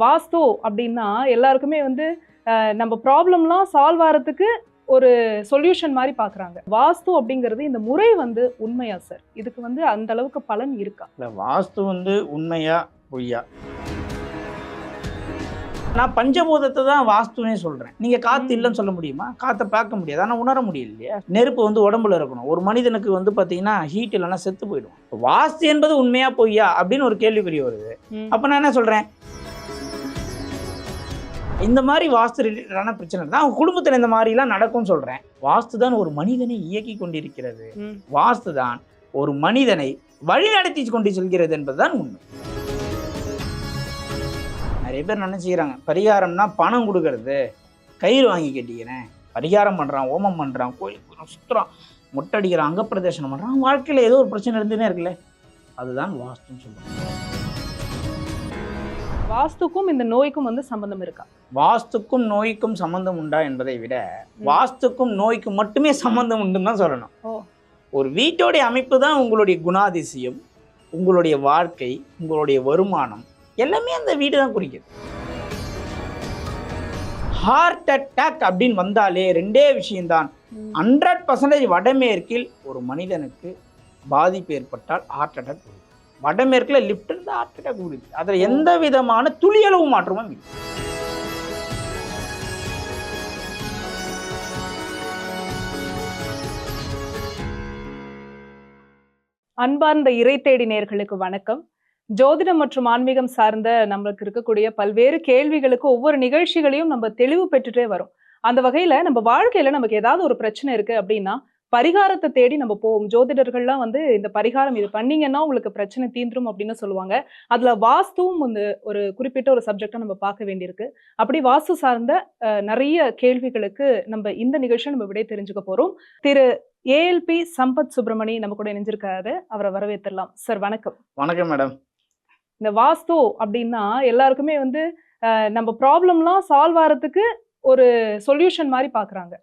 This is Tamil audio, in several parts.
வாஸ்து அப்படின்னா எல்லாருக்குமே வந்து நம்ம ப்ராப்ளம்லாம் சால்வ் ஆகிறதுக்கு ஒரு சொல்யூஷன் மாதிரி பார்க்குறாங்க வாஸ்து அப்படிங்கிறது இந்த முறை வந்து உண்மையா சார் இதுக்கு வந்து அந்த அளவுக்கு பலன் இருக்கா? இல்லை வாஸ்து வந்து உண்மையா பொய்யா? நான் பஞ்சபூதத்தை தான் வாஸ்துனே சொல்கிறேன் நீங்கள் காற்று. இல்லைன்னு சொல்ல முடியுமா? காற்றை பார்க்க முடியாது. ஆனால் உணர முடியல இல்லையா? நெருப்பு வந்து உடம்புல இருக்கணும். ஒரு மனிதனுக்கு வந்து பார்த்தீங்கன்னா ஹீட் இல்லைன்னா செத்து போயிடும். வாஸ்து என்பது உண்மையா பொய்யா அப்படின்னு ஒரு கேள்விக்குறி வருது. அப்போ நான் என்ன சொல்கிறேன் இந்த மாதிரி வாஸ்து ரிலேட்டடான பிரச்சனை தான். அவங்க குடும்பத்தில் இந்த மாதிரிலாம் நடக்கும்னு சொல்கிறேன் வாஸ்து தான் ஒரு மனிதனை இயக்கி கொண்டிருக்கிறது. வாஸ்து தான் ஒரு மனிதனை வழிநடத்தி கொண்டு செல்கிறது என்பதுதான் உண்மை. நிறைய பேர் நினைச்சுக்கிறாங்க பரிகாரம்னா பணம் கொடுக்கறது. கயிறு வாங்கி கட்டிக்கிறேன். பரிகாரம் பண்ணுறான் ஓமம் பண்ணுறான் கோயிலுக்கு சுற்றுறான் முட்டடிக்கிறான் அங்க பிரதேசனம் பண்ணுறான் வாழ்க்கையில் ஏதோ ஒரு பிரச்சனை இருந்துனே இருக்குல்ல. அதுதான் வாஸ்துன்னு சொல்லுவாங்க வாஸ்துக்கும் இந்த நோய்க்கும் வந்து சம்பந்தம் இருக்கா? வாஸ்துக்கும் நோய்க்கும் சம்பந்தம் உண்டா என்பதை விட வாஸ்துக்கும் நோய்க்கும் மட்டுமே சம்பந்தம் உண்டுன்னு தான் சொல்லணும். ஒரு வீட்டோடைய அமைப்பு தான் உங்களுடைய குணாதிசயம் உங்களுடைய வாழ்க்கை உங்களுடைய வருமானம் எல்லாமே அந்த வீடு தான் குறிக்குது. ஹார்ட் அட்டாக் அப்படின்னு வந்தாலே ரெண்டே விஷயம்தான். ஹண்ட்ரட் பர்சன்டேஜ் வடமேற்கில் ஒரு மனிதனுக்கு பாதிப்பு ஏற்பட்டால் ஹார்ட் அட்டாக் வடமேற்கில் லிஃப்ட் இருந்தால் ஹார்ட் அட்டாக் அதில் எந்த விதமான துளியளவு மாற்றமும் இல்லை. அன்பார்ந்த இறை தேடி நேர்களுக்கு வணக்கம். ஜோதிடம் மற்றும் ஆன்மீகம் சார்ந்த நம்மளுக்கு இருக்கக்கூடிய பல்வேறு கேள்விகளுக்கு ஒவ்வொரு நிகழ்ச்சிகளையும் நம்ம தெளிவு பெற்றுட்டே வரோம். அந்த வகையில் நம்ம வாழ்க்கையில் நமக்கு ஏதாவது ஒரு பிரச்சனை இருக்குது அப்படின்னா பரிகாரத்தை தேடி நம்ம போவோம். ஜோதிடர்கள்லாம் வந்து இந்த பரிகாரம் இது பண்ணீங்கன்னா உங்களுக்கு பிரச்சனை தீந்துரும் அப்படின்னு சொல்லுவாங்க. அதுல வாஸ்துவும் வந்து ஒரு குறிப்பிட்ட ஒரு சப்ஜெக்டை நம்ம பார்க்க வேண்டியிருக்கு. அப்படி வாஸ்து சார்ந்த நிறைய கேள்விகளுக்கு நம்ம இந்த நிகழ்ச்சியை நம்ம விடை தெரிஞ்சுக்க போறோம். திரு. ஏஎல்பி சம்பத் சுப்பிரமணி நம்ம கூட இணைஞ்சிருக்காரு. அவரை வரவேற்றலாம். சார் வணக்கம். வணக்கம் மேடம். இந்த வாஸ்து அப்படின்னா எல்லாருக்குமே வந்து நம்ம ப்ராப்ளம்லாம் சால்வ் ஆகிறதுக்கு ஒரு சொல்யூஷன் மாதிரி பார்க்குறாங்க.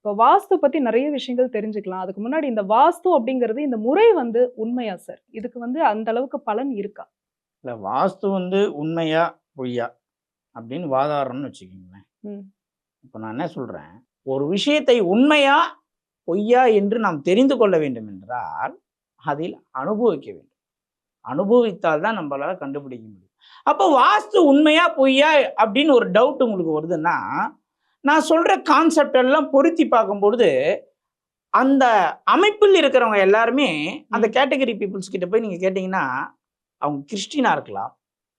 இப்போ வாஸ்து பத்தி நிறைய விஷயங்கள் தெரிஞ்சுக்கலாம். அதுக்கு முன்னாடி இந்த வாஸ்து அப்படிங்கிறது இந்த முறை வந்து உண்மையா சார் இதுக்கு வந்து அந்த அளவுக்கு பலன் இருக்கா? இல்லை வாஸ்து வந்து உண்மையா பொய்யா அப்படின்னு வாதாடுறோம்னு வச்சுக்கோங்களேன். ம். இப்போ நான் என்ன சொல்கிறேன் ஒரு விஷயத்தை உண்மையா பொய்யா என்று நாம் தெரிந்து கொள்ள வேண்டும் என்றால் அதில் அனுபவிக்க வேண்டும். அனுபவித்தால் தான் நம்மளால கண்டுபிடிக்க முடியும். அப்போ வாஸ்து உண்மையா பொய்யா அப்படின்னு ஒரு டவுட் உங்களுக்கு வருதுன்னா நான் சொல்ற கான்செப்ட் எல்லாம் பொருத்தி பார்க்கும்பொழுது அந்த அமைப்பில் இருக்கிறவங்க எல்லாருமே அந்த கேட்டகரி பீப்புள்ஸ் கிட்ட போய் நீங்க கேட்டீங்கன்னா அவங்க கிறிஸ்டினா இருக்கலாம்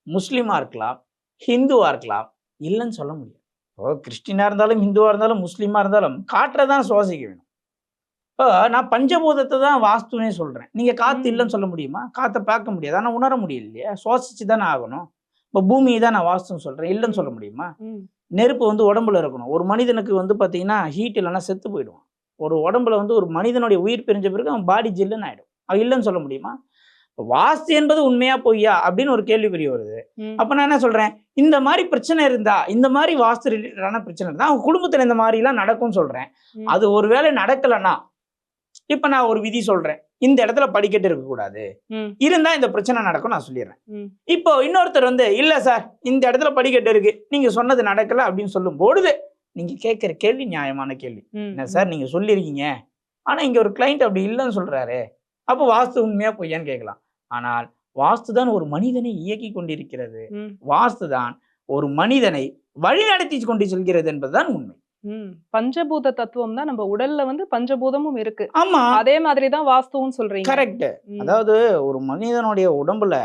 முஸ்லீமா இருக்கலாம் ஹிந்துவா இருக்கலாம் இல்லைன்னு சொல்ல முடியாது. இப்போ கிறிஸ்டினா இருந்தாலும் ஹிந்துவா இருந்தாலும் முஸ்லீமா இருந்தாலும் காற்றை தான் சுவாசிக்க வேணும். இப்போ நான் பஞ்சபூதத்தை தான் வாஸ்துனே சொல்றேன். நீங்க காத்து ம். இல்லைன்னு சொல்ல முடியுமா? காத்தை பார்க்க முடியாது. ஆனால் உணர முடியல இல்லையா சுவாசிச்சு தானே ஆகணும். இப்போ பூமியை தான் நான் வாஸ்துன்னு சொல்றேன். இல்லைன்னு சொல்ல முடியுமா. நெருப்பு வந்து உடம்புல இருக்கணும். ஒரு மனிதனுக்கு வந்து பார்த்தீங்கன்னா ஹீட் இல்லைன்னா செத்து போயிடுவான். ஒரு உடம்புல வந்து ஒரு மனிதனுடைய உயிர் பிரிஞ்ச பிறகு அவன் பாடி ஜில்லுன்னு ஆயிடும். அவன் இல்லைன்னு சொல்ல முடியுமா? வாஸ்து என்பது உண்மையா பொய்யா அப்படின்னு ஒரு கேள்விக்குறி வருது. அப்ப நான் என்ன சொல்றேன்? இந்த மாதிரி பிரச்சனை இருந்தா இந்த மாதிரி வாஸ்து ரிலேட்டடான பிரச்சனை இருந்தா அவங்க குடும்பத்துல இந்த மாதிரிலாம் நடக்கும்னு சொல்றேன். அது ஒருவேளை நடக்கலைன்னா இப்ப நான் ஒரு விதி சொல்றேன். இந்த இடத்துல படிக்கட்டு இருக்கக்கூடாது. இருந்தா இந்த பிரச்சனை நடக்கும் நான் சொல்லிடுறேன். இப்போ இன்னொருத்தர் வந்து இல்ல சார் இந்த இடத்துல படிக்கட்டு இருக்கு நீங்க சொன்னது நடக்கல அப்படின்னு சொல்லும் பொழுது நீங்க கேட்கிற கேள்வி நியாயமான கேள்வி. என்ன சார் நீங்க சொல்லியிருக்கீங்க ஆனா இங்க ஒரு கிளைண்ட் அப்படி இல்லைன்னு சொல்றாரு அப்போ வாஸ்து உண்மையா பொய்யான்னு கேட்கலாம் ஆனால் வாஸ்து தான் ஒரு மனிதனை இயக்கி கொண்டிருக்கிறது. வாஸ்து தான் ஒரு மனிதனை வழிநடத்தி கொண்டு செல்கிறது என்பதுதான் உண்மை. பஞ்சபூத தத்துவம் தான் நம்ம உடல்ல வந்து பஞ்சபூதமும் இருக்கு. ஆமா. அதே மாதிரி தான் வாஸ்துவும் சொல்றீங்க. கரெக்ட். அதாவது ஒரு மனிதனுடைய உடம்புல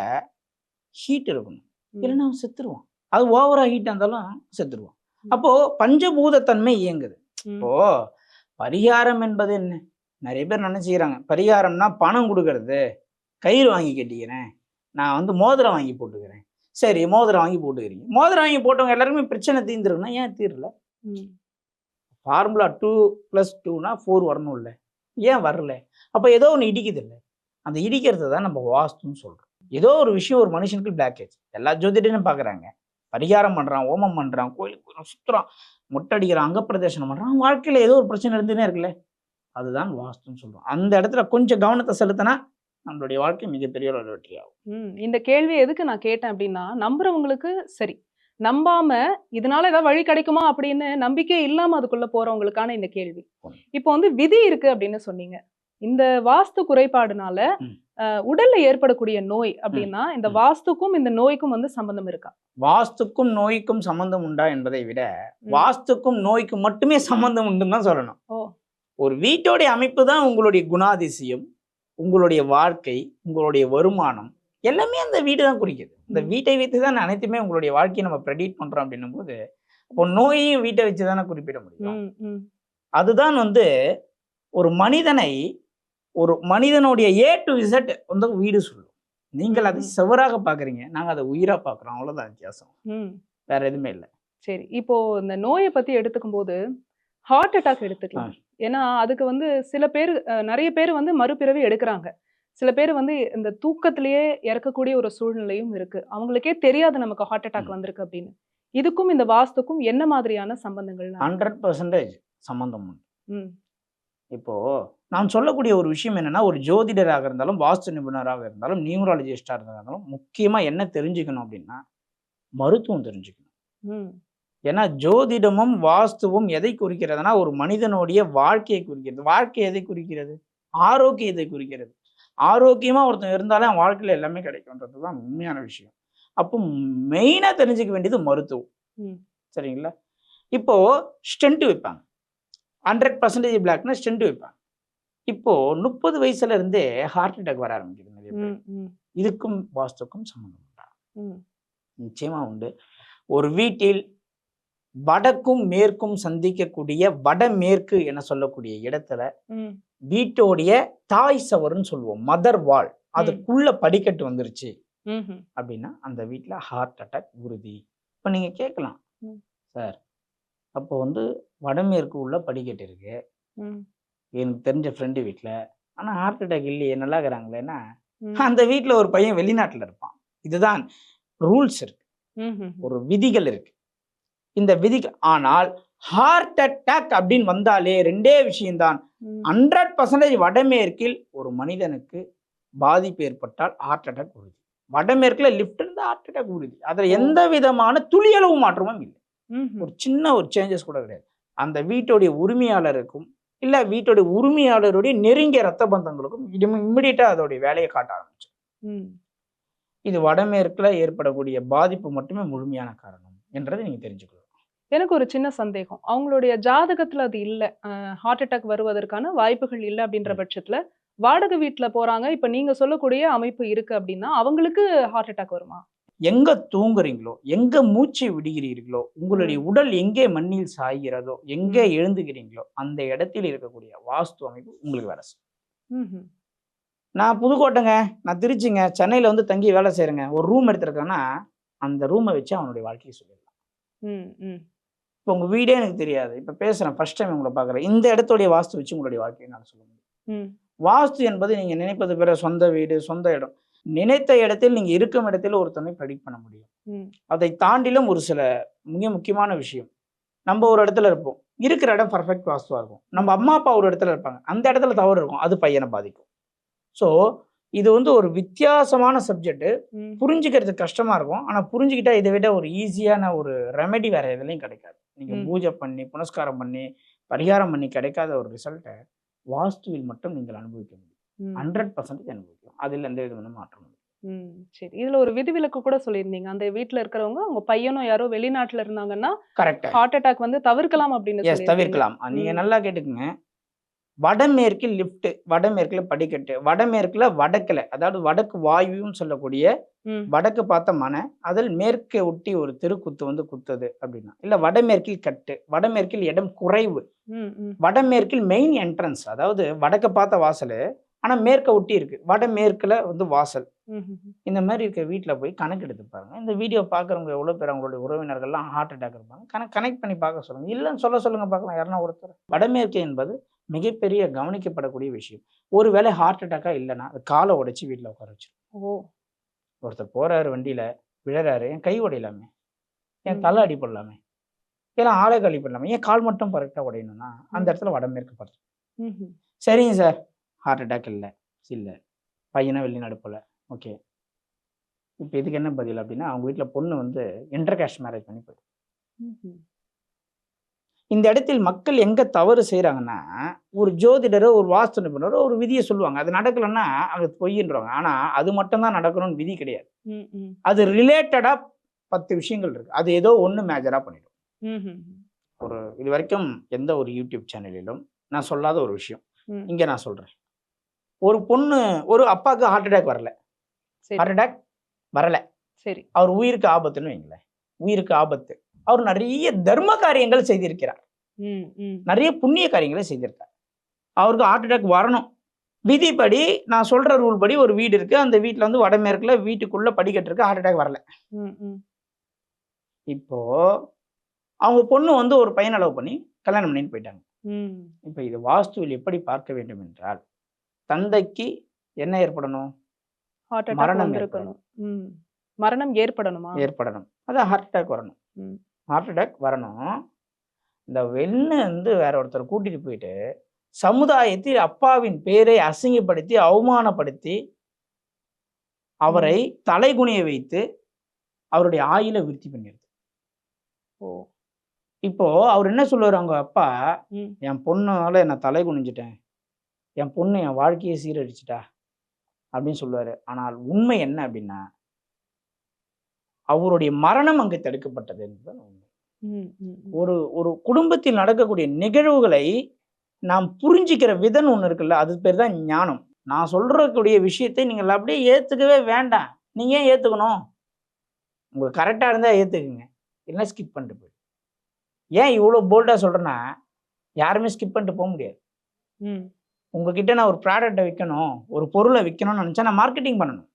ஹீட் இருக்கணும். இல்லைன்னா அவன் செத்துருவான். அது ஓவரா ஹீட் இருந்தாலும் செத்துருவான். அப்போ பஞ்சபூதத்தன்மை இயங்குது. ம். இப்போ பரிகாரம் என்பது என்ன? நிறைய பேர் நினைச்சுக்கிறாங்க. பரிகாரம்னா பணம் கொடுக்கறது. கயிறு வாங்கி கட்டிக்கிறேன். நான் வந்து மோதிரம் வாங்கி போட்டுக்கிறேன். சரி மோதிரம் வாங்கி போட்டுக்கிறீங்க. மோதிரம் வாங்கி போட்டவங்க எல்லாருமே பிரச்சனை தீர்ந்துருக்குன்னா ஏன் தீரல. ஃபார்முலா டூ ப்ளஸ் டூனா ஃபோர் வரணும் இல்லை ஏன் வரல? அப்போ ஏதோ ஒன்று இடிக்குது இல்லை அந்த இடிக்கிறது தான் நம்ம வாஸ்துன்னு சொல்கிறோம் ஏதோ ஒரு விஷயம் ஒரு மனுஷனுக்கு பிளாக்கேஜ் எல்லா ஜோதிடனும் பார்க்குறாங்க பரிகாரம் பண்ணுறான் ஓமம் பண்ணுறான் கோயிலுக்கு சுற்றுறான் முட்டடிக்கிறான் அங்கப்பிரதேசனம் பண்ணுறான் வாழ்க்கையில் ஏதோ ஒரு பிரச்சனை இருந்துனே இருக்குல்ல. அதுதான் வாஸ்துன்னு சொல்கிறோம் அந்த இடத்துல கொஞ்சம் கவனத்தை செலுத்தினா நம்மளுடைய வாழ்க்கை மிகப்பெரிய ஒரு வெற்றியாகும் இந்த கேள்வி எதுக்கு நான் கேட்டேன் அப்படின்னா நம்புறவங்களுக்கு சரி. நம்பாம இதனால ஏதாவது வழி கிடைக்குமா அப்படின்னு நம்பிக்கை இல்லாம அதுக்குள்ள போறவங்களுக்கான இந்த கேள்வி. இப்போ வந்து விதி இருக்கு அப்படின்னு சொன்னீங்க இந்த வாஸ்து குறைபாடுனால உடல்ல ஏற்படக்கூடிய நோய் அப்படின்னா இந்த. வாஸ்துக்கும் இந்த நோய்க்கும் வந்து சம்பந்தம் இருக்கா வாஸ்துக்கும் நோய்க்கும் சம்பந்தம் உண்டா என்பதை விட. வாஸ்துக்கும் நோய்க்கும் மட்டுமே சம்பந்தம் உண்டுன்னு தான் சொல்லணும் ஓ. ஒரு வீட்டோடைய அமைப்பு தான் உங்களுடைய குணாதிசயம் உங்களுடைய வாழ்க்கை உங்களுடைய வருமானம் எல்லாமே அந்த வீடு தான் குறிக்குது. இந்த. வீட்டை வைத்து தான் அனைத்துமே உங்களுடைய வாழ்க்கையை நம்ம ப்ரெடிக்ட் பண்றோம் அப்படின்னும் போது இப்போ நோயையும் வீட்டை வச்சு தானே குறிப்பிட முடியும். அதுதான் வந்து ஒரு மனிதனை ஒரு மனிதனுடைய ஏ டு இசட் வந்து வீடு சொல்லும். நீங்கள் அதை. செவராக பாக்குறீங்க நாங்க அதை உயிரா பாக்குறோம் அவ்வளவுதான் வித்தியாசம். வேற எதுவுமே இல்லை. சரி. இப்போ இந்த நோயை பத்தி எடுத்துக்கும் போது ஹார்ட் அட்டாக் எடுத்துக்கலாம் ஏன்னா அதுக்கு வந்து சில பேர் நிறைய பேர் வந்து மறுபிறவி எடுக்கிறாங்க. சில பேர் வந்து இந்த தூக்கத்திலேயே இறக்கக்கூடிய ஒரு சூழ்நிலையும் இருக்கு. அவங்களுக்கே தெரியாது நமக்கு ஹார்ட் அட்டாக். வந்திருக்கு அப்படின்னு. இதுக்கும் இந்த வாஸ்துக்கும் என்ன மாதிரியான சம்பந்தங்கள் ஹண்ட்ரட் பர்சன்டேஜ் சம்பந்தம் உண்டு. ம். இப்போ நான் சொல்லக்கூடிய ஒரு விஷயம் என்னன்னா ஒரு ஜோதிடராக இருந்தாலும் வாஸ்து நிபுணராக இருந்தாலும் நியூமராலஜிஸ்டாக இருந்தாலும் முக்கியமா என்ன தெரிஞ்சுக்கணும் அப்படின்னா மருத்துவம் தெரிஞ்சுக்கணும். ம். ஏன்னா ஜோதிடமும் வாஸ்துவும் எதை குறிக்கிறதுனா ஒரு மனிதனுடைய வாழ்க்கையை குறிக்கிறது. வாழ்க்கை எதை குறிக்கிறது? ஆரோக்கியத்தை குறிக்கிறது. ஆரோக்கியமா ஒருத்தன் இருந்தாலே அவன் வாழ்க்கையில எல்லாமே கிடைக்கும்ன்றது தான் உண்மையான விஷயம். அப்போ மெயினா தெரிஞ்சுக்க வேண்டியது மருத்துவம். ம். சரிங்களா? இப்போ ஸ்டென்ட் வைப்பாங்க. ஹண்ட்ரட் பர்சன்டேஜ் பிளாக்னா ஸ்டென்ட் வைப்பாங்க. இப்போ முப்பது வயசுல இருந்தே ஹார்ட் அட்டாக் வர ஆரம்பிக்குது நிறைய இதுக்கும் வாஸ்துக்கும் சம்மந்தம் உண்டா? ம். நிச்சயமா உண்டு. ஒரு வீட்டில் வடக்கும் மேற்கும் சந்திக்கக்கூடிய வடமேற்கு என சொல்லக்கூடிய இடத்துல வீட்டோடைய தாய் சவர்னு சொல்லுவோம் மதர் வால் அதுக்குள்ள படிக்கட்டு வந்துருச்சு. அப்படின்னா அந்த வீட்ல ஹார்ட் அட்டாக் உறுதி. இப்போ நீங்க கேட்கலாம். சார் அப்போ வந்து வடமேற்கு உள்ள படிக்கட்டு இருக்கு. எனக்கு தெரிஞ்ச ஃப்ரெண்டு வீட்ல. ஆனா ஹார்ட் அட்டாக் இல்லையே நல்லா இருக்கிறாங்களேன்னா அந்த வீட்ல ஒரு பையன் வெளிநாட்டுல இருப்பான். இதுதான் ரூல்ஸ் இருக்கு. ஒரு விதிகள் இருக்கு. இந்த விதிகள் ஆனால் ஹார்ட் அட்டாக் அப்படின்னு வந்தாலே ரெண்டே விஷயம்தான். ஹண்ட்ரட் பர்சன்டேஜ் வடமேற்கில் ஒரு மனிதனுக்கு பாதிப்பு ஏற்பட்டால் ஹார்ட் அட்டாக் உறுதி. வடமேற்குல லிஃப்ட் இருந்தா ஹார்ட் அட்டாக் உறுதி. அதுல எந்த விதமான துளியளவு மாற்றமும் இல்லை. ஒரு சின்ன ஒரு சேஞ்சஸ் கூட கிடையாது. அந்த வீட்டுடைய உரிமையாளருக்கும் இல்ல வீட்டுடைய உரிமையாளருடைய நெருங்கிய ரத்த பந்தங்களுக்கும் இம்மிடியட்டா அதோடைய வேலையை காட்ட ஆரம்பிச்சு. இது வடமேற்குல ஏற்படக்கூடிய பாதிப்பு மட்டுமே முழுமையான காரணம் என்றதை நீங்க தெரிஞ்சுக்கணும். எனக்கு ஒரு சின்ன சந்தேகம். அவங்களுடைய ஜாதகத்துல அது இல்ல. ஹார்ட் அட்டாக் வருவதற்கான வாய்ப்புகள் இல்ல அப்படின்ற. பட்சத்துல வாடகை வீட்ல போறாங்க. இப்ப நீங்க சொல்லக்கூடிய அமைப்பு இருக்கு அப்படின்னா அவங்களுக்கு ஹார்ட் அட்டாக் வருமா? எங்க தூங்குறீங்களோ எங்க மூச்சை விடுகிறீர்களோ உங்களுடைய உடல் எங்கே மண்ணில் சாய்கிறதோ எங்கே எழுந்துகிறீங்களோ அந்த இடத்தில் இருக்கக்கூடிய வாஸ்து அமைப்பு உங்களுக்கு வேலை செய்யும். நான் புதுக்கோட்டைங்க. நான் திருச்சிங்க. சென்னையில வந்து தங்கி வேலை செய்யறேங்க ஒரு ரூம் எடுத்திருக்கேன்னா அந்த ரூமை வச்சு அவனுடைய வாழ்க்கையை சொல்லிடலாம். ம் ம். இப்போ உங்க வீடே எனக்கு தெரியாது. இப்போ பேசுறேன். ஃபர்ஸ்ட் டைம் உங்களை பார்க்குறேன் இந்த இடத்துடைய வாஸ்து வச்சு உங்களுடைய வாழ்க்கையை நான் சொல்ல முடியும். வாஸ்து என்பது நீங்க நினைப்பது பிற சொந்த வீடு சொந்த இடம். நினைத்த இடத்தில் நீங்க இருக்கும் இடத்தில் ஒருத்தனை ப்ரெடிக்ட் பண்ண முடியும். அதை தாண்டிலும் ஒரு சில மிக முக்கியமான விஷயம். நம்ம ஒரு இடத்துல இருப்போம். இருக்கிற இடம் பர்ஃபெக்ட் வாஸ்துவா இருக்கும். நம்ம அம்மா அப்பா ஒரு இடத்துல இருப்பாங்க. அந்த இடத்துல தவறு இருக்கும். அது பையனை பாதிக்கும். ஸோ இது வந்து ஒரு வித்தியாசமான சப்ஜெக்ட் புரிஞ்சுக்கிறது கஷ்டமா இருக்கும். ஆனா புரிஞ்சுக்கிட்டா இதை விட ஒரு ஈஸியான ஒரு ரெமெடி வேற எதுலையும் கிடைக்காது. நீங்க ம். பூஜை பண்ணி புனஸ்காரம் பண்ணி பரிகாரம் பண்ணி கிடைக்காத ஒரு ரிசல்ட்டை வாஸ்துவில் மட்டும் நீங்கள் அனுபவிக்க முடியும். ஹண்ட்ரட் பர்சன்டேஜ் அனுபவிக்கும். அதில் எந்த விதமான மாற்றம் சரி. இதுல ஒரு விதிவிலக்கு கூட சொல்லியிருந்தீங்க. அந்த வீட்ல இருக்கிறவங்க அவங்க பையனும் யாரோ வெளிநாட்டுல இருந்தாங்கன்னா கரெக்டா ஹார்ட் அட்டாக் வந்து தவிர்க்கலாம் அப்படின்னு. தவிர்க்கலாம். நீங்க. நல்லா கேட்டுக்குங்க. வடமேற்கில் லிஃப்ட் வடமேற்குல படிக்கட்டு வடமேற்குல வடக்குல அதாவது வடக்கு வாயுன்னு சொல்லக்கூடிய வடக்கு பார்த்த மனை அதில் மேற்கே ஒட்டி ஒரு தெருக்குத்து வந்து குத்துது அப்படின்னா. இல்ல வடமேற்கில் கட்டு வடமேற்கில் இடம் குறைவு. வடமேற்கில் மெயின் என்ட்ரன்ஸ் அதாவது வடக்க பார்த்த வாசல் ஆனா மேற்க ஒட்டி இருக்கு. வடமேற்குல வந்து வாசல். இந்த மாதிரி இருக்க வீட்டில் போய் கணக்கு எடுத்து பாருங்க. இந்த வீடியோ பார்க்குறவங்க எவ்வளோ பேர் அவங்களுடைய உறவினர்கள்லாம் ஹார்ட் அட்டாக் இருப்பாங்க. கணக்கு கனெக்ட் பண்ணி பார்க்க சொல்லுங்க. இல்லைன்னு சொல்ல சொல்லுங்க பார்க்கலாம். யாருன்னா ஒருத்தர். வடமேற்கு என்பது மிகப்பெரிய கவனிக்கப்படக்கூடிய விஷயம். ஒருவேளை ஹார்ட் அட்டாக்கா இல்லைன்னா காலை உடைச்சி வீட்டில் உட்கார வச்சிரும். ஓ. ஒருத்தர் போறாரு வண்டியில விழறாரு என் கை உடையலாமே. என். தலை அடிப்படலாமே ஏன்னா ஆளை கழி பண்ணலாமே. ஏன் கால் மட்டும் கரெக்டாக உடையணும்னா அந்த. இடத்துல வடமேற்கு ம் சரிங்க சார் ஹார்ட் அட்டாக் இல்லை. இல்லை. பையனை வெளிநாடு போல. ஓகே இப்போ இதுக்கு என்ன பதில் அப்படின்னா அவங்க வீட்டில் பொண்ணு வந்து இன்டர் கேஸ்ட் மேரேஜ் பண்ணி ம்ஹும். இந்த இடத்தில் மக்கள் எங்க தவறு செய்றாங்கன்னா ஒரு ஜோதிடரோ ஒரு வாஸ்து நிபுணரோ ஒரு விதியை சொல்லுவாங்க. அது நடக்கலைன்னா அது பொய்ன்றவங்க ஆனா அது மட்டும்தான் நடக்கணும்னு விதி கிடையாது. அது ரிலேட்டடா பத்து விஷயங்கள் இருக்கு. அது ஏதோ ஒண்ணு மேஜரா பண்ணிடும். ஒரு இது வரைக்கும் எந்த ஒரு யூடியூப் சேனலிலும் நான் சொல்லாத ஒரு விஷயம். இங்க நான் சொல்றேன். ஒரு பொண்ணு ஒரு அப்பாவுக்கு ஹார்ட் அட்டாக் வரல. சரி. ஹார்ட் அட்டாக் வரல. சரி. அவர் உயிருக்கு ஆபத்துன்னு வைங்களேன். உயிருக்கு ஆபத்து. அவர் நிறைய தர்ம காரியங்கள் செய்திருக்கிறார். நிறைய புண்ணிய காரியங்களை செய்திருக்கார். அவருக்கு ஹார்ட் அட்டாக் வரணும். விதிப்படி நான் சொல்ற ரூல் படி ஒரு வீடு இருக்கு. அந்த வீட்டில் வந்து வடமேற்குல வீட்டுக்குள்ள படிக்கட்டு இருக்கு. ஹார்ட் அட்டாக் வரல. இப்போ அவங்க பொண்ணு வந்து ஒரு பையன் அளவு பண்ணி கல்யாணம் பண்ணிட்டு போயிட்டாங்க. இப்போ இது வாஸ்துவில் எப்படி பார்க்க வேண்டும் என்றால் தந்தைக்கு என்ன ஏற்படணும்? மரணம் வந்திருக்கணும். ம். மரணம் ஏற்படணுமா? ஏற்படணும். அதான் ஹார்ட் அட்டாக் வரணும். ஹார்ட் அட்டாக் வரணும். இந்த வெண்ணு வந்து வேற ஒருத்தர் கூட்டிட்டு போயிட்டு சமுதாயத்தில் அப்பாவின் பேரை அசிங்கப்படுத்தி அவமானப்படுத்தி அவரை தலைகுனிய வைத்து அவருடைய ஆயில விருத்தி பண்ணிடுது. ஓ. இப்போ அவர் என்ன சொல்லுவார் அவங்க அப்பா. என் பொண்ணால நான் தலை குனிஞ்சிட்டேன். என் பொண்ணு என் வாழ்க்கையை சீரழிச்சிட்டா? அப்படின்னு சொல்லுவாரு. ஆனால் உண்மை என்ன அப்படின்னா அவருடைய மரணம் அங்கு தடுக்கப்பட்டது ம். ஒரு ஒரு குடும்பத்தில் நடக்கக்கூடிய நிகழ்வுகளை நாம் புரிஞ்சிக்கிற விதம் ஒன்று இருக்குல்ல அது பேர் தான் ஞானம். நான் சொல்றக்கூடிய விஷயத்தை நீங்கள் அப்படியே ஏத்துக்கவே வேண்டாம். நீங்க ஏன் ஏத்துக்கணும்? உங்களுக்கு கரெக்டாக இருந்தால் ஏத்துக்குங்க. இல்லைன்னா ஸ்கிப் பண்ணிட்டு போயிடு. ஏன் இவ்வளோ போல்டாக சொல்றேன்னா யாருமே ஸ்கிப் பண்ணிட்டு போக முடியாது. உங்ககிட்ட நான் ஒரு ப்ராடக்ட்டை விற்கணும் ஒரு பொருளை விற்கணும்னு நினச்சா நான் மார்க்கெட்டிங் பண்ணணும்.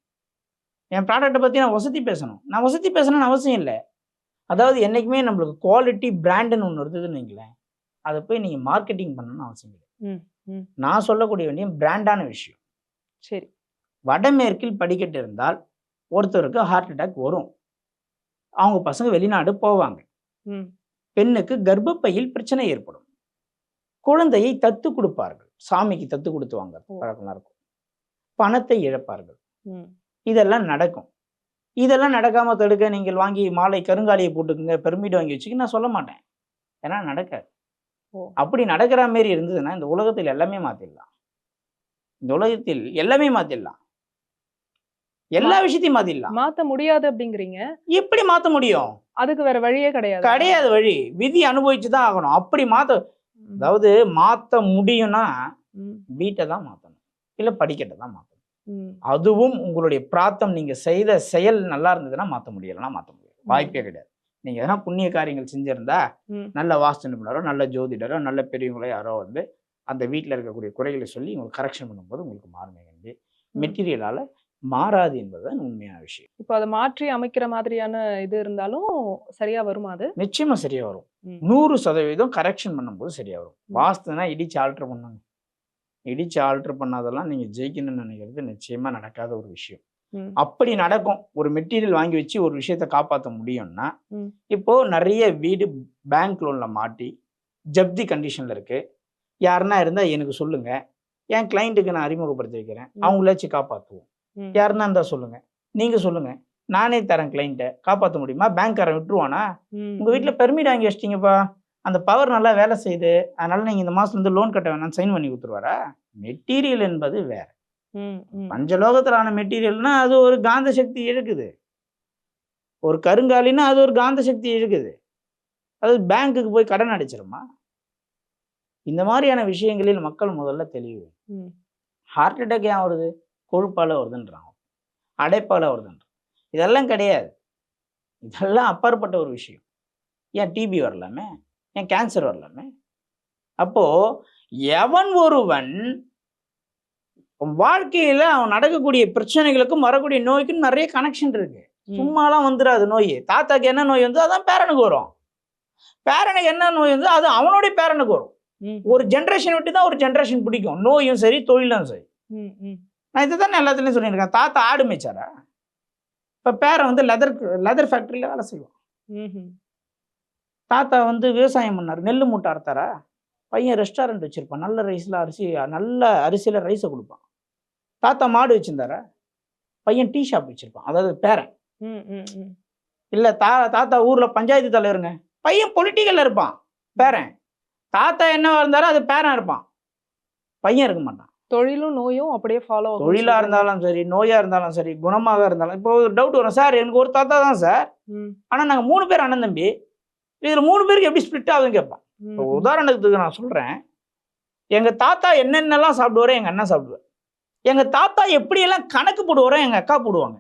என் ப்ராடக்ட்டை பற்றி நான் வசதி பேசணும். நான் வசதி பேசணும்னு அவசியம் இல்லை. அதாவது என்றைக்குமே நம்மளுக்கு குவாலிட்டி பிராண்டுன்னு ஒன்று இருந்ததுன்னு வைங்களேன். அதை போய் நீங்கள் மார்க்கெட்டிங் பண்ணணும்னு அவசியம் இல்லை. நான் சொல்லக்கூடிய வேண்டிய பிராண்டான விஷயம். சரி. வடமேற்கில் படிக்கட்டு இருந்தால் ஒருத்தருக்கு ஹார்ட் அட்டாக் வரும். அவங்க பசங்க வெளிநாடு போவாங்க. பெண்ணுக்கு கர்ப்பப்பையில் பிரச்சனை ஏற்படும். குழந்தையை தத்து கொடுப்பார்கள். சாமிக்கு தத்து கொடுத்துவாங்க. பழக்கம் இருக்கும். பணத்தை இழப்பார்கள். இதெல்லாம் நடக்கும். இதெல்லாம் நடக்காம தடுக்க நீங்கள் வாங்கி மாலை கருங்காலியை போட்டுக்குங்க பெர்மிட் வாங்கி வச்சுக்க நான் சொல்ல மாட்டேன். ஏன்னா நடக்காது. அப்படி நடக்கிற மாதிரி இருந்ததுன்னா இந்த உலகத்தில் எல்லாமே மாத்திடலாம். இந்த உலகத்தில் எல்லாமே மாத்திடலாம். எல்லா விஷயத்தையும் மாத்திடலாம். மாத்த முடியாது அப்படிங்கிறீங்க. எப்படி மாத்த முடியும்? அதுக்கு வேற வழியே கிடையாது. கிடையாது வழி. விதி அனுபவிச்சு தான் ஆகணும். அப்படி மாத்த அதாவது மாத்த முடியும்னா வீட்டை தான் மாத்தணும். இல்ல படிக்கட்டை தான் மாத்தணும். அதுவும் உங்களுடைய பிராத்தம் நீங்க செய்த செயல் நல்லா இருந்ததுன்னா மாத்த முடியலைன்னா மாத்த முடியாது. வாய்ப்பே கிடையாது. நீங்க எதனா புண்ணிய காரியங்கள் செஞ்சிருந்தா. நல்ல வாஸ்து நிபுணரோ நல்ல ஜோதிடரோ நல்ல பெரியவங்களோ யாரோ வந்து அந்த வீட்டில் இருக்கக்கூடிய குறைகளை சொல்லி உங்களுக்கு கரெக்ஷன் பண்ணும்போது உங்களுக்கு மாறுமே. கண்டி மெட்டீரியலால மாறாது என்பதுதான் உண்மையான விஷயம். இப்போ அதை மாற்றி அமைக்கிற மாதிரியான இது இருந்தாலும் சரியா வருமா அது? நிச்சயமா சரியா வரும். நூறு சதவீதம் கரெக்ஷன் பண்ணும்போது சரியா வரும். வாஸ்துனா இடிச்சு ஆல்டர் பண்ணாங்க. இடிச்சு ஆல்டர் பண்ணாதெல்லாம் நீங்க ஜெயிக்கணும்னு நினைக்கிறது நிச்சயமா நடக்காத ஒரு விஷயம். அப்படி நடக்கும். ஒரு மெட்டீரியல் வாங்கி வச்சு ஒரு விஷயத்த காப்பாற்ற முடியும்னா. இப்போ நிறைய வீடு பேங்க் லோன்ல மாட்டி ஜப்தி கண்டிஷன்ல இருக்கு. யாருன்னா இருந்தா எனக்கு சொல்லுங்க. என் கிளைண்ட்டுக்கு நான் அறிமுகப்படுத்தி வைக்கிறேன். அவங்களாச்சும் காப்பாற்றுவோம் ம். யாருன்னா இருந்தா சொல்லுங்க. நீங்க சொல்லுங்க. நானே தரேன் கிளைண்ட்டை காப்பாற்ற முடியுமா? பேங்க்காரன் விட்டுருவானா? உங்க வீட்டில் பெர்மிட் வாங்கி வச்சிட்டீங்கப்பா. அந்த பவர் நல்லா வேலை செய்யுது. அதனால நீங்க இந்த மாசத்துல இருந்து லோன் கட்ட வேணாம் சைன் பண்ணி கொடுத்துருவாரா? மெட்டீரியல் என்பது வேற. ம். பஞ்சலோகத்திலான மெட்டீரியல்னா அது ஒரு காந்த சக்தி இழுக்குது. ஒரு கருங்காலினா அது ஒரு காந்த சக்தி இழுக்குது. அது பேங்க்குக்கு போய் கடன் அடிச்சிருமா? இந்த மாதிரியான விஷயங்களில் மக்கள் முதல்ல தெளிவு. ஹார்ட் அட்டாக் ஏன் வருது? கொழுப்பால வருதுன்றாங்க. அடைப்பால வருதுன்றாங்க. இதெல்லாம் கிடையாது. இதெல்லாம் அப்பாற்பட்ட ஒரு விஷயம். ஏன் டிபி வரலாமே? ஏன் கேன்சர் வரலாமே அப்போ எவன் ஒருவன் வாழ்க்கையில அவன் நடக்கக்கூடிய பிரச்சனைகளுக்கும் வரக்கூடிய நோய்க்கும் நிறைய கனெக்ஷன் இருக்கு. ம். சும்மாலாம் வந்துடாது நோய். தாத்தாக்கு என்ன நோய் வந்து அதான் பேரனுக்கு வரும். பேரனுக்கு என்ன நோய் வந்து அது அவனுடைய பேரனுக்கு வரும். ஒரு ஜென்ரேஷன் விட்டு தான் ஒரு ஜென்ரேஷன் பிடிக்கும். நோயும் சரி தொழிலும் சரி. நான் இதை தான் எல்லாத்துலேயும் சொல்லியிருக்கேன். தாத்தா ஆடு மேய்ச்சாரா? இப்போ பேரன் வந்து லெதர் லெதர் ஃபேக்ட்ரியில் வேலை செய்வான். தாத்தா வந்து விவசாயம் பண்ணார். நெல் மூட்டை அறுத்தாரா? பையன் ரெஸ்டாரண்ட் வச்சிருப்பான். நல்ல ரைஸில் அரிசி நல்ல அரிசியில் ரைஸை கொடுப்பான். தாத்தா மாடு வச்சிருந்தாரா? பையன் டீ ஷாப் வச்சிருப்பான். அதாவது பேரன். ம், ம், ம். இல்ல தா தாத்தா ஊர்ல பஞ்சாயத்து தலைவருங்க. பையன் பொலிட்டிக்கல்ல இருப்பான். பேரன். தாத்தா என்னவா இருந்தாலும் அது பேரன் இருப்பான். பையன் இருக்க மாட்டான். தொழிலும் நோயும் அப்படியே ஃபாலோ தொழிலா இருந்தாலும் சரி நோயா இருந்தாலும் சரி குணமாக இருந்தாலும் இப்போ ஒரு டவுட் வரும். சார் எனக்கு ஒரு தாத்தா தான் சார். ஆனா நாங்க மூணு பேர் அண்ணன் தம்பி. இதுல மூணு பேருக்கு எப்படி ஸ்பிளிட் ஆகுதுன்னு கேட்பான். இப்போ உதாரணத்துக்கு நான் சொல்றேன். எங்க தாத்தா என்னென்னலாம் சாப்பிடுவாரோ எங்க அண்ணன் சாப்பிடுவார். எங்க தாத்தா எப்படியெல்லாம் கணக்கு போடுவாரோ எங்க அக்கா போடுவாங்க.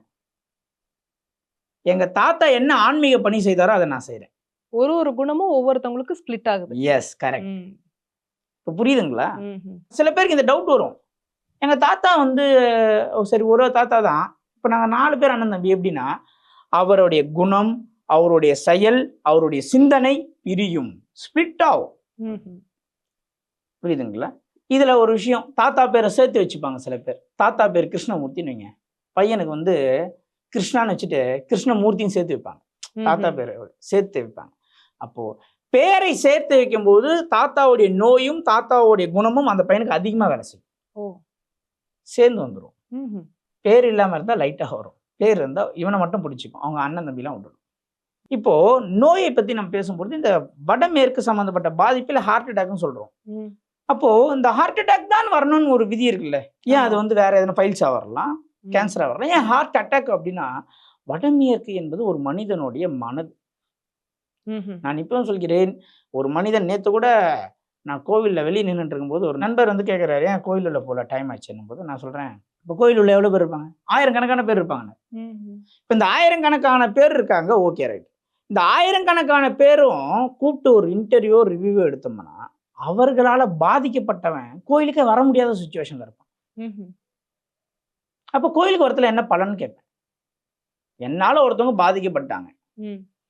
எங்க தாத்தா என்ன ஆன்மீக பணி செய்தாரோ அதை நான் செய்றேன். ஒரு ஒரு குணமும் ஒவ்வொருத்தவங்களுக்கு ஸ்பிளிட் ஆகுது. எஸ் கரெக்ட் இப்போ புரியுதுங்களா. சில பேருக்கு இந்த டவுட் வரும். எங்க தாத்தா வந்து சரி ஒரு தாத்தா தான். இப்போ நாங்க நாலு பேர் அண்ணன் தம்பி எப்படின்னா அவருடைய குணம் அவருடைய செயல் அவருடைய சிந்தனை பிரியும். ஸ்பிளிட் ஆகும். புரியுதுங்களா? இதுல ஒரு விஷயம் தாத்தா பேரை சேர்த்து வச்சுப்பாங்க சில பேர். தாத்தா பேர் கிருஷ்ணமூர்த்தின்னு வைங்க. பையனுக்கு வந்து கிருஷ்ணான்னு வச்சுட்டு கிருஷ்ணமூர்த்தின்னு சேர்த்து வைப்பாங்க. தாத்தா பேரை சேர்த்து வைப்பாங்க. அப்போ பேரை சேர்த்து வைக்கும்போது தாத்தாவுடைய நோயும் தாத்தாவுடைய குணமும் அந்த பையனுக்கு அதிகமா வேலை செய்யும். ஓ. சேர்ந்து வந்துடும். பேர் இல்லாம இருந்தா லைட்டா வரும். பேர் இருந்தா இவனை மட்டும் பிடிச்சிக்கும். அவங்க அண்ணன் தம்பிலாம் விட்டுடும் இப்போ நோயை பத்தி நம்ம பேசும்போது இந்த வடமேற்கு சம்பந்தப்பட்ட பாதிப்பில் ஹார்ட் அட்டாக்னு சொல்றோம் ம். அப்போ இந்த ஹார்ட் அட்டாக் தான் வரணும்னு ஒரு விதி இருக்குல்ல ஏன் அது. வந்து வேற எதனா ஃபைல்ஸா வரலாம் ம். கேன்சரா வரலாம் ஏன் ஹார்ட் அட்டாக் அப்படின்னா வடமேற்கு என்பது ஒரு மனிதனுடைய மனது. நான் இப்பவும் சொல்கிறேன் ஒரு மனிதன் நேத்து கூட நான் கோவில்ல வெளியே நின்றுட்டு இருக்கும்போது ஒரு நண்பர் வந்து கேட்குறாரு ஏன் கோயில் உள்ள போல டைம் ஆச்சுன்னும் போது நான் சொல்றேன் இப்போ கோயில் உள்ள எவ்வளவு பேர் இருப்பாங்க ஆயிரக்கணக்கான பேர் இருப்பாங்க. இப்போ இந்த ஆயிரக்கணக்கான பேர் இருக்காங்க ஓகே ரைட் இந்த ஆயிரக்கணக்கான பேரும் கூப்பிட்டு ஒரு இன்டர்வியூ ரிவ்யூ எடுத்தோம்னா அவர்களால பாதிக்கப்பட்டவன் கோயிலுக்கே வர முடியாத சுச்சுவேஷன்ல இருப்பான். அப்போ கோயிலுக்கு வரத்துல என்ன பலன் கேட்பேன். என்னால ஒருத்தவங்க பாதிக்கப்பட்டாங்க.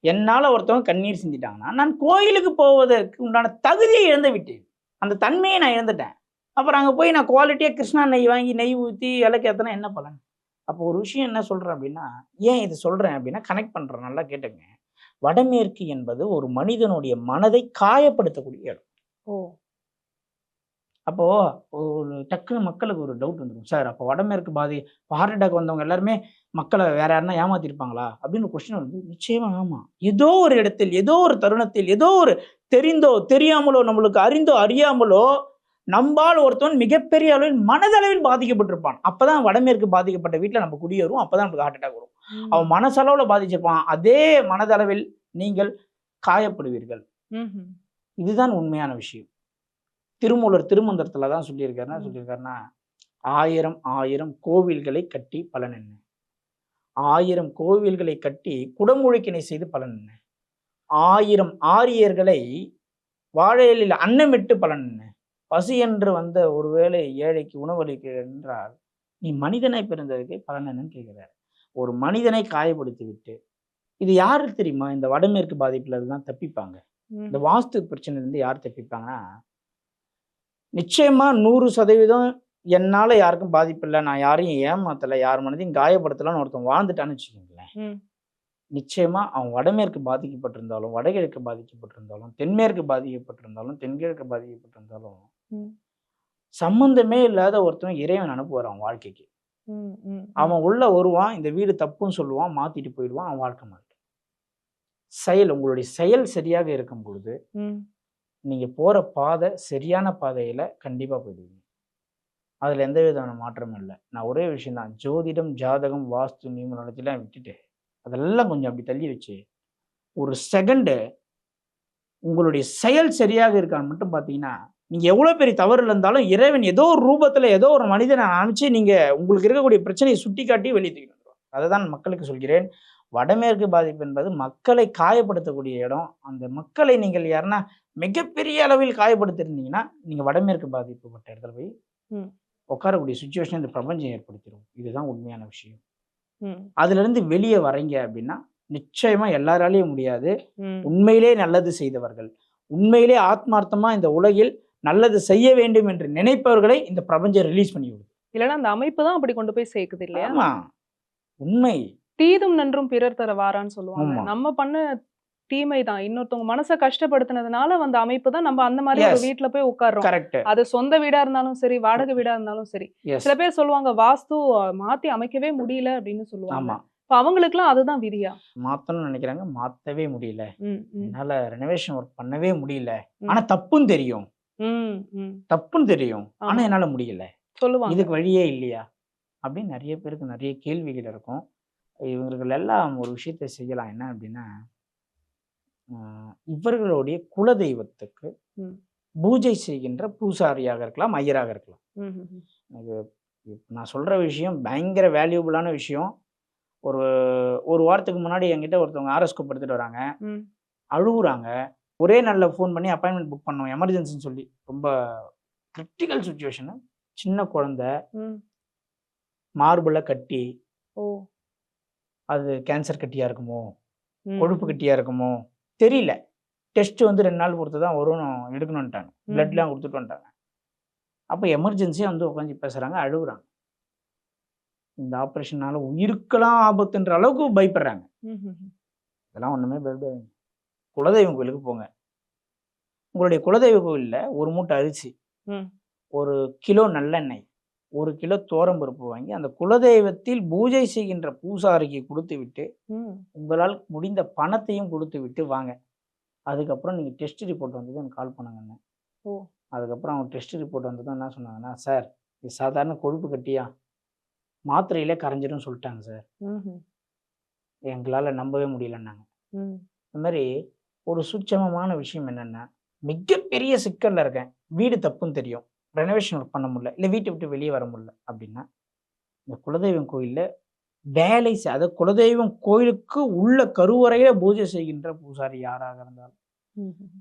என்னால ஒருத்தவங்க கண்ணீர் சிந்திட்டாங்கன்னா நான் கோயிலுக்கு போவதற்கு உண்டான தகுதியை இழந்து விட்டேன். அந்த தன்மையை நான் இழந்துட்டேன். அப்புறம் அங்கே போய் நான் குவாலிட்டியாக கிருஷ்ணா நெய் வாங்கி நெய் ஊற்றி விளக்கு ஏற்றினா என்ன பலன்? அப்போ ஒரு விஷயம் என்ன சொல்கிறேன் அப்படின்னா ஏன் இது சொல்கிறேன் அப்படின்னா கனெக்ட் பண்ணுறேன் நல்லா கேட்டுங்க வடமேற்கு என்பது ஒரு மனிதனுடைய மனதை காயப்படுத்தக்கூடிய இடம். ஓ. அப்போ ஒரு டக்குன்னு மக்களுக்கு ஒரு டவுட் வந்துடும் சார் அப்போ வடமேற்கு பாதி ஹார்ட் அட்டாக் வந்தவங்க எல்லாருமே மக்களை வேற யாருன்னா ஏமாத்திருப்பாங்களா? அப்படின்னு ஒரு கொஸ்டின் வந்து நிச்சயமா ஆமா. ஏதோ ஒரு இடத்தில் ஏதோ ஒரு தருணத்தில் ஏதோ ஒரு தெரிந்தோ தெரியாமலோ நம்மளுக்கு அறிந்தோ அறியாமலோ நம்பால் ஒருத்தவன் மிகப்பெரிய அளவில் மனதளவில் பாதிக்கப்பட்டிருப்பான். அப்பதான் வடமேற்கு பாதிக்கப்பட்ட வீட்டில் நம்ம குடியேறும் அப்பதான் நமக்கு ஹார்ட் அட்டாக் வரும். அவன் மனசளவுல பாதிச்சிருப்பான். அதே மனதளவில் நீங்கள் காயப்படுவீர்கள். இதுதான் உண்மையான விஷயம். திருமூலர் திருமந்திரத்துல தான் சொல்லியிருக்காருன்னா. சொல்லியிருக்காருன்னா ஆயிரம் ஆயிரம் கோவில்களை கட்டி பலன் என்ன? ஆயிரம் கோவில்களை கட்டி குடமுழுக்கினை செய்து பலன் என்ன? ஆயிரம் ஆரியர்களை வாழையிலில் அன்னமிட்டு பலன் என்ன? பசி என்று வந்த ஒருவேளை ஏழைக்கு உணவளிக்க என்றால் நீ மனிதனை பிறந்ததுக்கு பலன் என்னன்னு கேட்கிறார். ஒரு மனிதனை காயப்படுத்தி விட்டு இது யாரு தெரியுமா இந்த வடமேற்கு பாதிப்புல தான் தப்பிப்பாங்க. இந்த வாஸ்து பிரச்சனையில இருந்து யார் தப்பிப்பாங்கன்னா நிச்சயமா நூறு சதவீதம் என்னால யாருக்கும் பாதிப்பு இல்லை நான் யாரையும் ஏமாத்தல யார் மனதையும் காயப்படுத்தலன்னு ஒருத்தன் வாழ்ந்துட்டான்னு வச்சுக்கோங்களேன். நிச்சயமா அவன் வடமேற்கு பாதிக்கப்பட்டிருந்தாலும் வடகிழக்கு பாதிக்கப்பட்டிருந்தாலும் தென்மேற்கு பாதிக்கப்பட்டிருந்தாலும் தென்கிழக்கு பாதிக்கப்பட்டிருந்தாலும். சம்பந்தமே இல்லாத ஒருத்தன் இறைவன் அனுப்புவார் அவன் வாழ்க்கைக்கு. அவன் உள்ள வருவான் இந்த வீடு தப்புன்னு சொல்லுவான் மாத்திட்டு போயிடுவான் அவன் வாழ்க்கை மாறும் செயல் உங்களுடைய செயல் சரியாக இருக்கும் பொழுது. நீங்க போற பாதை சரியான பாதையில கண்டிப்பா போயிடுவீங்க. அதுல எந்த விதமான மாற்றமும் இல்லை. நான் ஒரே விஷயம் தான் ஜோதிடம் ஜாதகம் வாஸ்து நியூமராலஜிலாம் விட்டுட்டு அதெல்லாம் கொஞ்சம் அப்படி தள்ளி வச்சு ஒரு செகண்டு உங்களுடைய செயல் சரியாக இருக்கான்னு மட்டும் பார்த்தீங்கன்னா நீங்க எவ்வளவு பெரிய தவறு இருந்தாலும் இறைவன் ஏதோ ஒரு ரூபத்துல ஏதோ ஒரு மனிதனை அனுப்பிச்சு நீங்க உங்களுக்கு இருக்கக்கூடிய பிரச்சனையை சுட்டி காட்டி வெளியே தூக்கி வந்துருவாங்க அதை தான் மக்களுக்கு சொல்கிறேன். வடமேற்கு பாதிப்பு என்பது மக்களை காயப்படுத்தக்கூடிய இடம். அந்த மக்களை நீங்கள் யாருன்னா மிகப்பெரிய அளவில் காயப்படுத்திருந்தீங்கன்னா நீங்க வடமேற்கு பாதிப்புப்பட்ட இடத்துல போய். உட்காரக்கூடிய சுச்சுவேஷன் இந்த பிரபஞ்சம் ஏற்படுத்திடும் இதுதான் உண்மையான விஷயம். ம். அதுல இருந்து வெளியே வரீங்க அப்படின்னா நிச்சயமா எல்லாராலையும் முடியாது. உண்மையிலே நல்லது செய்தவர்கள். உண்மையிலே ஆத்மார்த்தமா இந்த உலகில் நல்லது செய்ய வேண்டும் என்று நினைப்பவர்களை இந்த பிரபஞ்சம் ரிலீஸ் பண்ணி விடுது இல்லைன்னா அந்த அமைப்பு தான் அப்படி கொண்டு போய் சேர்க்குது இல்லையா? ஆமா. உண்மை. தீதும் நன்றும் பிறர் தர வாரான்னு சொல்லுவாங்க. நம்ம பண்ண தீமை தான். இன்னொருத்தவங்க மனசை கஷ்டப்படுத்தினதுனால வந்த அமைப்பு தான் நம்ம அந்த மாதிரி ஒரு. வீட்ல போய் உட்கார்றோம். கரெக்ட் அது சொந்த வீடா இருந்தாலும் சரி வாடகை வீடா இருந்தாலும் சரி. சில பேர் சொல்லுவாங்க வாஸ்து மாத்தி அமைக்கவே முடியல அப்படின்னு சொல்லுவாங்க. ஆமா. இப்ப அவங்களுக்குலாம் அதுதான் விதியா? மாத்தணும்னு நினைக்கிறாங்க மாத்தவே முடியல. என்னால ரெனோவேஷன் ஒர்க் பண்ணவே முடியல. ஆனா தப்புன்னு தெரியும். தப்புன்னு தெரியும். ஆனா. என்னால முடியல. சொல்லுவாங்க. இதுக்கு வழியே இல்லையா? அப்படின்னு நிறைய பேருக்கு நிறைய கேள்விகள் இருக்கும். இவர்கள் எல்லாம் ஒரு விஷயத்தை செய்யலாம். என்ன அப்படின்னா இவர்களுடைய குலதெய்வத்துக்கு ம். பூஜை செய்கின்ற பூசாரியாக இருக்கலாம் ஐயராக இருக்கலாம். இது நான் சொல்ற விஷயம் பயங்கர வேல்யூபிளான விஷயம். ஒரு ஒரு வாரத்துக்கு முன்னாடி என்கிட்ட ஒருத்தவங்க ஆர்எஸ்கோப் எடுத்துட்டு வராங்க. அழுகுறாங்க ஒரே நாளில் ஃபோன் பண்ணி அப்பாயின்மெண்ட் புக் பண்ணோம். எமர்ஜென்சின்னு சொல்லி. ரொம்ப கிரிட்டிக்கல் சுச்சுவேஷனு சின்ன குழந்தை. ம். மார்பிளை கட்டி. ஓ. அது கேன்சர் கட்டியா இருக்குமோ? கொழுப்பு கட்டியா இருக்குமோ? தெரியல. டெஸ்ட் வந்து ரெண்டு நாள் பொறுத்து தான் வரும். எடுக்கணும்ட்டாங்க. பிளட்லாம் கொடுத்துட்டு வந்துட்டாங்க. அப்போ எமர்ஜென்சியாக வந்து உட்காந்து பேசுகிறாங்க அழுகுறாங்க. இந்த ஆப்ரேஷனால உயிருக்கெல்லாம் ஆபத்துன்ற அளவுக்கு பயப்படுறாங்க. இதெல்லாம் ஒன்றுமே பயப்படாதீங்க. குலதெய்வம் கோயிலுக்கு போங்க உங்களுடைய குலதெய்வ கோயிலில் ஒரு மூட்டை அரிசி. ஒரு கிலோ நல்லெண்ணெய் ஒரு கிலோ பருப்பு வாங்கி அந்த குலதெய்வத்தில் பூஜை செய்கின்ற பூசாரிக்கு கொடுத்து விட்டு. உங்களால் முடிந்த பணத்தையும் கொடுத்து விட்டு வாங்க அதுக்கப்புறம் நீங்கள் டெஸ்ட் ரிப்போர்ட் வந்தது எனக்கு கால் பண்ணுங்கண்ணே ஓ. அதுக்கப்புறம் அவங்க டெஸ்ட் ரிப்போர்ட் வந்ததும் என்ன சொன்னாங்கன்னா சார் இது சாதாரண கொழுப்பு கட்டியா மாத்திரையிலே கரைஞ்சிரும் சொல்லிட்டாங்க சார். எங்களால் நம்பவே முடியலன்னாங்க. இந்த மாதிரி ஒரு சூட்சமமான விஷயம் என்னென்னா மிகப்பெரிய சிக்கலில் இருக்கேன் வீடு தப்புன்னு தெரியும் ரெனோவேஷன் ஒர்க் பண்ண முடியல இல்லை வீட்டை விட்டு வெளியே வர முடியல அப்படின்னா இந்த குலதெய்வம் கோயிலில் வேலை அதாவது குலதெய்வம் கோயிலுக்கு உள்ள கருவறையில பூஜை செய்கின்ற பூசாரி யாராக இருந்தாலும்.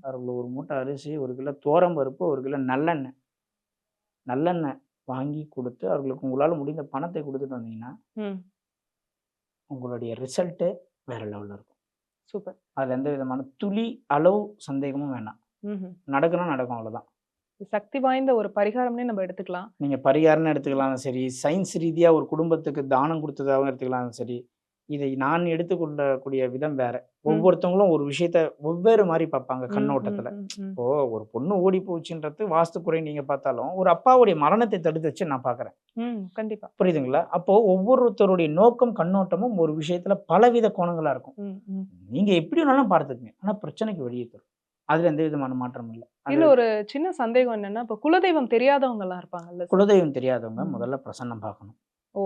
அவர்கள் ஒரு மூட்டை அரிசி ஒரு கிலோ தோரம் பருப்பு ஒரு கிலோ நல்லெண்ணெய் நல்லெண்ணெய் வாங்கி கொடுத்து அவர்களுக்கு உங்களால் முடிந்த பணத்தை கொடுத்துட்டு வந்தீங்கன்னா. உங்களுடைய ரிசல்ட்டு வேற லெவலில் இருக்கும் சூப்பர். அதில் எந்த விதமான துளி அளவு சந்தேகமும் வேணாம். நடக்கணும் நடக்கும் அவ்வளோதான் சக்தி வாய்ந்த ஒரு பரிகாரம்னே நம்ம எடுத்துக்கலாம். நீங்கள் பரிகாரம்னு எடுத்துக்கலாம் சரி சயின்ஸ் ரீதியாக ஒரு குடும்பத்துக்கு தானம் கொடுத்ததாகவும் எடுத்துக்கலாம் சரி இதை நான் எடுத்துக்கொள்ளக்கூடிய விதம் வேற. ஒவ்வொருத்தவங்களும் ஒரு விஷயத்த வெவ்வேறு மாதிரி பார்ப்பாங்க கண்ணோட்டத்தில். இப்போ ஒரு பொண்ணு ஓடி போச்சுன்றது வாஸ்து குறை நீங்க பார்த்தாலும் ஒரு அப்பாவுடைய மரணத்தை தடுத்து வச்சு நான் பார்க்கறேன். ம், கண்டிப்பா. புரியுதுங்களா? அப்போ ஒவ்வொருத்தருடைய நோக்கம் கண்ணோட்டமும் ஒரு விஷயத்துல பலவித கோணங்களா இருக்கும். நீங்க எப்படி வேணாலும் பார்த்துக்குங்க. ஆனா பிரச்சனைக்கு வெளியே தரும். அதுல எந்த விதமான மாற்றம் இல்லை. இதுல ஒரு சின்ன சந்தேகம் என்னன்னா இப்ப குலதெய்வம் தெரியாதவங்க எல்லாம் இருப்பாங்கல்ல? குலதெய்வம் தெரியாதவங்க. முதல்ல பிரசன்னம் பார்க்கணும். ஓ.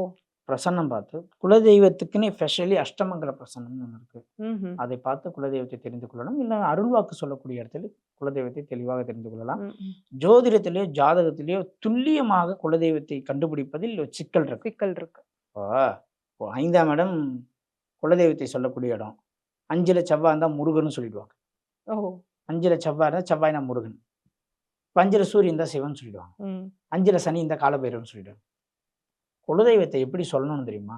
பிரசன்னம் பார்த்து குலதெய்வத்துக்குன்னே ஸ்பெஷலி அஷ்டமங்கல பிரசன்னம்னு ஒன்று இருக்கு. அதை பார்த்து குலதெய்வத்தை தெரிந்து கொள்ளணும். இல்லை அருள்வாக்கு சொல்லக்கூடிய இடத்துல குலதெய்வத்தை தெளிவாக தெரிந்து கொள்ளலாம். ஜோதிடத்திலேயோ ஜாதகத்திலேயோ துல்லியமாக குலதெய்வத்தை கண்டுபிடிப்பதில் ஒரு சிக்கல் இருக்கு. சிக்கல் இருக்கு. இப்போ ஐந்தாம் இடம் குலதெய்வத்தை சொல்லக்கூடிய இடம். அஞ்சுல செவ்வாய் இருந்தால் முருகன்னு சொல்லிடுவாங்க. ஓ. அஞ்சுல செவ்வாய் இருந்தால் செவ்வாய்னா முருகன். இப்போ அஞ்சுல சூரியன் தான் சிவன் சொல்லிடுவாங்க. அஞ்சுல சனி இந்த காலபைரவன் சொல்லிடுவாங்க. குலதெய்வத்தை எப்படி சொல்லணும்னு தெரியுமா?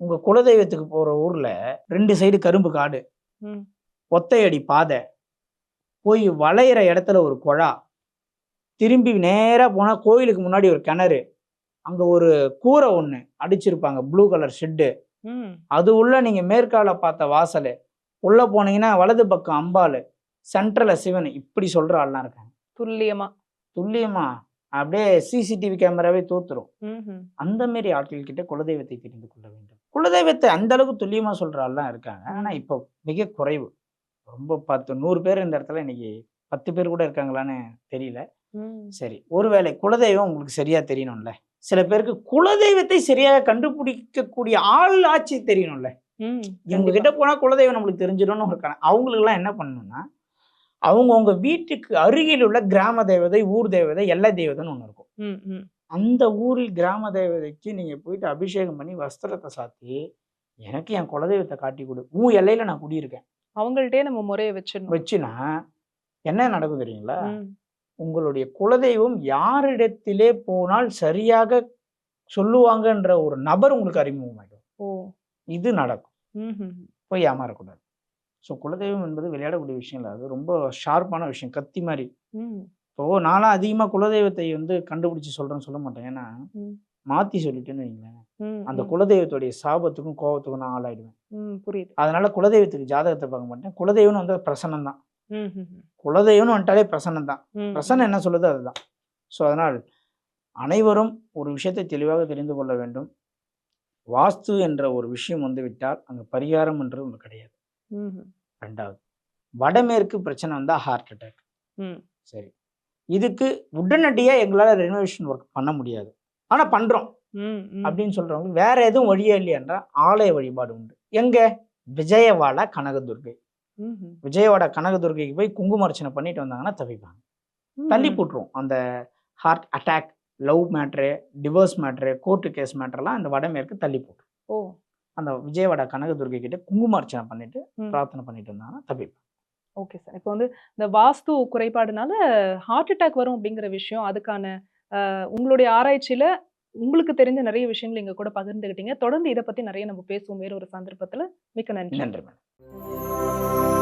உங்க குலதெய்வத்துக்கு போற ஊர்ல ரெண்டு சைடு கரும்பு காடு. ஒத்தையடி பாதை. போய் வளையிற இடத்துல ஒரு குழா. திரும்பி நேரா போனா கோயிலுக்கு முன்னாடி ஒரு கிணறு. அங்க ஒரு கூரை ஒண்ணு அடிச்சிருப்பாங்க ப்ளூ கலர் ஷெட்டு. அது உள்ள நீங்க மேற்கால பார்த்த வாசல். உள்ள போனீங்கன்னா வலது பக்கம் அம்பாள் சென்ட்ரல சிவன் இப்படி சொல்ற ஆள்லாம் இருக்காங்க. துல்லியமா. துல்லியமா? அப்படியே சிசிடிவி கேமராவே தோத்துரும். அந்த மாரி ஆட்கள் கிட்ட குலதெய்வத்தை தெரிந்து கொள்ள வேண்டும் குலதெய்வத்தை அந்த அளவுக்கு துல்லியமா சொல்ற ஆள்லாம் இருக்காங்க ஆனா இப்போ மிக குறைவு ரொம்ப பத்து நூறு பேர் இந்த இடத்துல இன்னைக்கு பத்து பேர் கூட இருக்காங்களான்னு தெரியல. சரி ஒருவேளை குலதெய்வம் உங்களுக்கு சரியா தெரியணும்ல சில பேருக்கு குலதெய்வத்தை சரியாக கண்டுபிடிக்கக்கூடிய ஆள் ஆட்சி தெரியணும்ல. இவங்க. கிட்ட போனா குலதெய்வம் நம்மளுக்கு தெரிஞ்சிடும்னு ஒரு கண அவங்களுக்கெல்லாம் என்ன பண்ணணும்னா அவங்கவுங்க வீட்டுக்கு அருகில் உள்ள கிராம தேவதை ஊர் தேவதை எல்லை தேவதைன்னு ஒன்று இருக்கும். அந்த ஊரில் கிராம தேவதைக்கு நீங்க போயிட்டு அபிஷேகம் பண்ணி வஸ்திரத்தை சாத்தி எனக்கு என் குலதெய்வத்தை காட்டி கொடு. உன் எல்லையில நான் குடியிருக்கேன். அவங்கள்ட்டயே நம்ம முறையை வச்சிடணும். வச்சுனா என்ன நடக்கும் தெரியுங்களா. உங்களுடைய குலதெய்வம் யாரிடத்திலே போனால் சரியாக சொல்லுவாங்கன்ற ஒரு நபர் உங்களுக்கு அறிமுகமாயிடும். ஓ. இது நடக்கும். போய் ஏமாறக்கூடாது. ஸோ குலதெய்வம் என்பது விளையாடக்கூடிய விஷயம் இல்லை. அது ரொம்ப ஷார்ப்பான விஷயம். கத்தி மாதிரி. இப்போ நானும் அதிகமாக குலதெய்வத்தை வந்து கண்டுபிடிச்சு சொல்றேன்னு சொல்ல மாட்டேன். ஏன்னா ம். மாத்தி சொல்லிட்டேன்னு வைங்களேன் அந்த குலதெய்வத்துடைய சாபத்துக்கும் கோபத்துக்கும் நான் ஆளாயிடுவேன். புரியுது. அதனால குலதெய்வத்துக்கு ஜாதகத்தை பார்க்க மாட்டேன். குலதெய்வம்னு வந்து பிரசன்னம் தான். குலதெய்வம்னு வந்துட்டாலே பிரசன்னம் தான். பிரசன்னம் என்ன சொல்லுது அதுதான். ஸோ அதனால் அனைவரும் ஒரு விஷயத்தை தெளிவாக தெரிந்து கொள்ள வேண்டும். வாஸ்து என்ற ஒரு விஷயம் வந்து விட்டால் அங்கே பரிகாரம் என்று ஒன்று கிடையாது. ரெண்டாவது வடமேற்கு பிரச்சனை வந்தால் ஹார்ட் அட்டாக் சரி. இதுக்கு உடனடியாக எங்களால் ரெனோவேஷன் ஒர்க் பண்ண முடியாது. ஆனால் பண்ணுறோம். அப்படின்னு சொல்கிறவங்க வேற எதுவும் வழியே இல்லையென்றால் ஆலய வழிபாடு உண்டு. எங்கே? விஜயவாடா கனகதுர்கை. விஜயவாடா கனகதுர்கைக்கு போய் குங்குமர்ச்சனை பண்ணிட்டு வந்தாங்கன்னா தவிப்பாங்க. தள்ளி ம். போட்டுரும் அந்த heart attack love matter divorce matter court case மேட்ரெல்லாம் அந்த வடமேற்கு தள்ளி போட்டுரும் ஓ. அந்த விஜயவாடா கனகதுர்கை கிட்ட குங்குமார்ச்சனை பண்ணிட்டு. பிரார்த்தனை பண்ணிட்டு வந்தாங்கன்னா தப்பிப்பாங்க ஓகே சார் இப்போ வந்து இந்த வாஸ்து குறைபாடுனால ஹார்ட் அட்டாக் வரும் அப்படிங்கிற விஷயம் அதுக்கான உங்களுடைய ஆராய்ச்சியில உங்களுக்கு தெரிஞ்ச நிறைய விஷயங்கள் எங்க கூட பகிர்ந்துக்கிட்டீங்க தொடர்ந்து இதை பத்தி நிறைய நம்ம பேசுவோம். வேற ஒரு சந்தர்ப்பத்துல மிக்க நன்றி. நன்றி மேடம்.